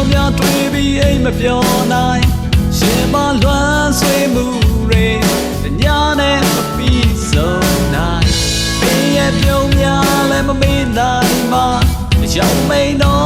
င်များတွေ့ပြီးအိမ်မပြောနိုင်ရှင်မလွမ်းဆွေးမှုတွေတညာနဲ့မပြီးဆုံးနိုင်ဘင်းရဲ့ပြုံးများလည်းမမေ့နိုင်ပါမရောက်မိန်တော့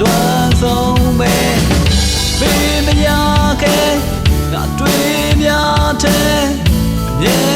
လွမ်းဆုံးပဲဘေးမရခဲ့ငါတွေ့များတယ်